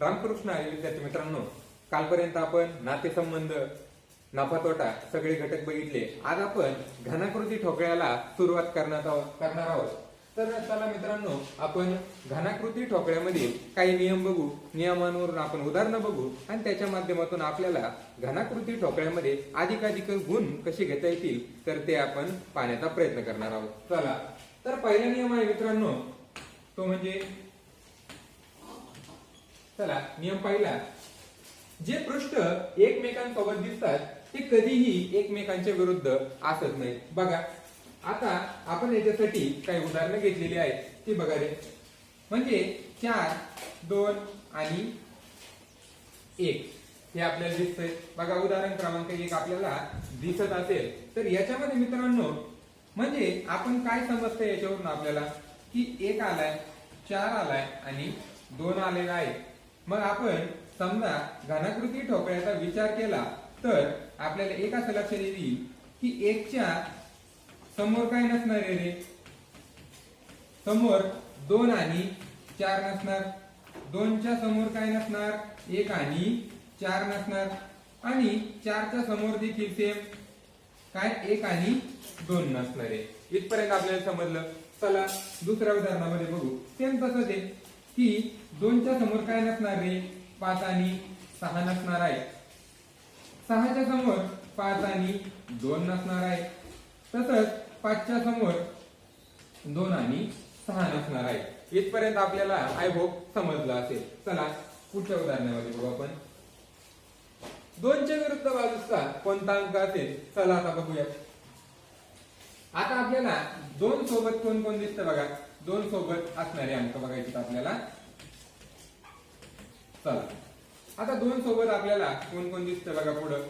रामकृष्ण आले विद्यार्थी मित्रांनो कालपर्यंत आपण नातेसंबंध नफा तोटा सगळे घटक बघितले. आज आपण घनाकृती ठोकळ्याला सुरुवात करण्यात आहोत करणार आहोत. तर चला मित्रांनो आपण घनाकृती ठोकळ्यामध्ये काही नियम बघू. नियमांवरून आपण उदाहरणं बघू आणि त्याच्या माध्यमातून आपल्याला घनाकृती ठोकळ्यामध्ये अधिकाधिक गुण कसे घेता येतील तर ते आपण पाहण्याचा प्रयत्न करणार आहोत. चला. तर पहिला नियम आहे मित्रांनो तो म्हणजे चला नियम पाहिला. जे पृष्ठ एकमेकांसोबत दिसतात ते कधीही एकमेकांच्या विरुद्ध असत नाही. बघा आता आपण याच्यासाठी काही उदाहरणं घेतलेली आहेत. ती बघा रे. म्हणजे चार दोन आणि एक. हे आपल्याला दिसतंय. बघा उदाहरण क्रमांक एक आपल्याला दिसत असेल. तर याच्यामध्ये मित्रांनो म्हणजे आपण काय समजतंय याच्यावरून आपल्याला? की एक आलाय चार आलाय आणि दोन आलेला आहे मग आपण समजा घनाकृती ठोकळ्याचा विचार केला तर आपल्याला एक असं लक्षात येईल की एकच्या समोर काय नसणार आहे रे? समोर दोन आणि चार नसणार. दोनच्या समोर काय नसणार? एक आणि चार नसणार. आणि चारच्या समोर देखील सेम काय? एक आणि दोन नसणार आहे. इथपर्यंत आपल्याला समजलं. चला दुसऱ्या उदाहरणामध्ये बघू. सेम तसंच आहे की दोनच्या समोर काय नसणार रे? पाच आणि सहा नसणार आहे सहाच्या समोर पाच आणि दोन नसणार आहे तसंच पाचच्या समोर दोन आणि सहा नसणार आहे इथपर्यंत आपल्याला आय होप समजलं असेल. चला पुढच्या उदाहरणामध्ये बघू आपण. दोनच्या विरुद्ध बाजूचा कोणता अंक असेल? चला आता बघूया आता आपल्याला दोन सोबत कोण कोण दिसतं बघा? दोन सोबत असणारे अंक बघायचे आपल्याला. चला आता दोन सोबत आपल्याला कोण कोण दिसतं बघा पुढं?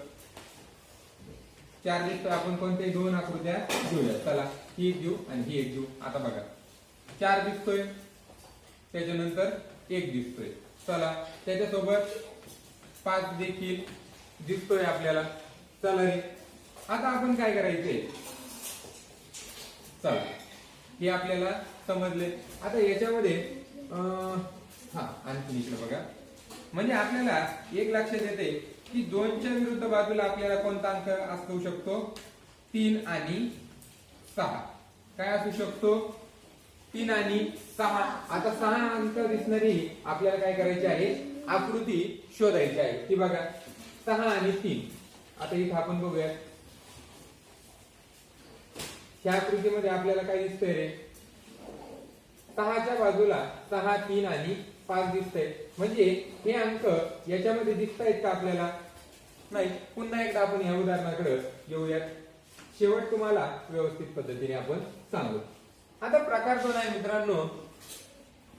चार दिसतं आपण कोणते? दोन आकृत्या घेऊया. चला ही एक घेऊ आणि ही एक घेऊ. आता बघा. चार दिसतोय त्याच्यानंतर एक दिसतोय. चला त्याच्यासोबत पाच देखील दिसतोय आपल्याला. चला रे. आता आपण काय करायचंय? चला हे आपल्याला समजले आता याच्यामध्ये हा आणखी इकडे बघा. म्हणजे आपल्याला एक लक्षात येते की दोनच्या विरुद्ध बाजूला आपल्याला कोणता अंक असू शकतो? तीन आणि सहा. काय असू शकतो? तीन आणि सहा. आता सहा अंक दिसणारी आपल्याला काय करायची आहे? आकृती शोधायची आहे. ती बघा. सहा आणि तीन. आता इथं आपण बघूया. त्या आकृतीमध्ये आपल्याला काय दिसतंय रे? सहाच्या बाजूला सहा तीन आणि पाच दिसतंय. म्हणजे हे अंक याच्यामध्ये दिसतायत का आपल्याला? नाही पुन्हा एकदा आपण या उदाहरणाकडे येऊयात. शेवट तुम्हाला व्यवस्थित पद्धतीने आपण सांगू. आता प्रकार दोन आहे मित्रांनो.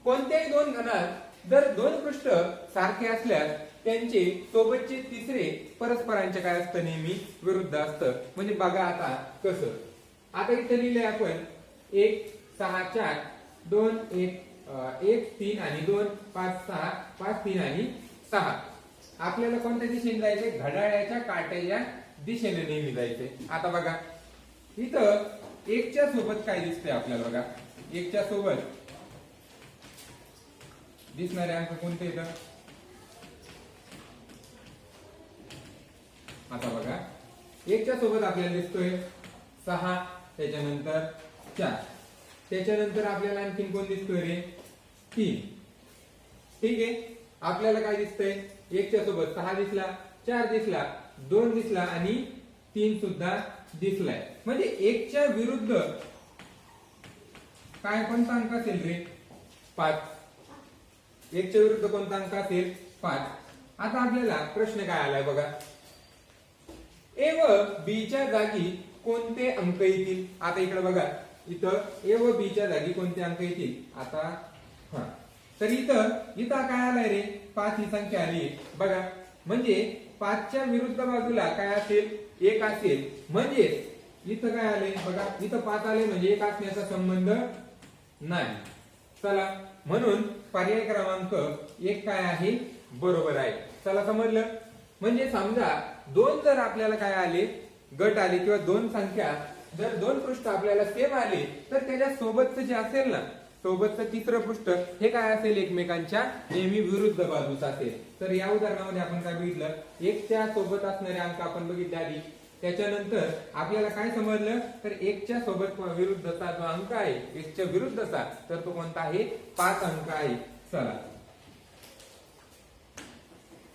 कोणत्याही दोन घनात जर दोन पृष्ठ सारखे असल्यास त्यांचे सोबतचे तिसरे परस्परांचे काय असतं? नेहमी विरुद्ध असतं. म्हणजे बघा आता कसं. आता इथे लिहिले आपण एक सहा चार दोन एक एक तीन आणि दोन पाच सहा पाच तीन आणि सहा. आपल्याला कोणत्या दिशेने जायचे घड्याळ्याच्या काट्याच्या दिशेने नेहमी जायचे आता बघा इथं एकच्या सोबत काय दिसतंय आपल्याला बघा? एकच्या सोबत. दिसणारे अंक कोणते इथं? आता बघा एकच्या सोबत आपल्याला दिसतोय सहा त्याच्यानंतर चार. त्याच्यानंतर आपल्याला आणखीन कोण दिसतोय रे? तीन. ठीक आहे? आपल्याला काय दिसतंय? एकच्या सोबत सहा दिसला चार दिसला दोन दिसला आणि तीन सुद्धा दिसलाय. म्हणजे एकच्या विरुद्ध काय कोणता अंक असेल रे? पाच. एकच्या विरुद्ध कोणता अंक असेल? पाच. आता आपल्याला प्रश्न काय आलाय बघा. ए व बीच्या जागी कोणते अंक येतील? आता इकडे बघा. इथं ए व बी च्या जागी कोणते अंक येतील? आता हा. तर इथं इथं काय आलाय रे? पाच ही संख्या आली. बघा म्हणजे पाचच्या विरुद्ध बाजूला काय असेल? एक असेल. म्हणजे इथं काय आले बघा इथं पाच आले म्हणजे एक असण्याचा संबंध नाही. चला म्हणून पर्याय क्रमांक एक काय आहे? बरोबर आहे. चला समजलं? म्हणजे समजा दोन जर आपल्याला काय आले? गट आले किंवा दोन संख्या जर दोन पृष्ठ आपल्याला सेम आले तर त्याच्या सोबतच जे असेल ना सोबतचं तिसरं पृष्ठ हे काय असेल एकमेकांच्या? नेहमी विरुद्ध बाजूस असेल. तर या उदाहरणामध्ये आपण काय बघितलं? एकच्या सोबत असणारे अंक आपण बघितले आधी. त्याच्यानंतर आपल्याला काय समजलं? तर एकच्या सोबत विरुद्धचा जो अंक आहे एकच्या विरुद्धचा तर तो कोणता आहे? पाच अंक आहे. चला.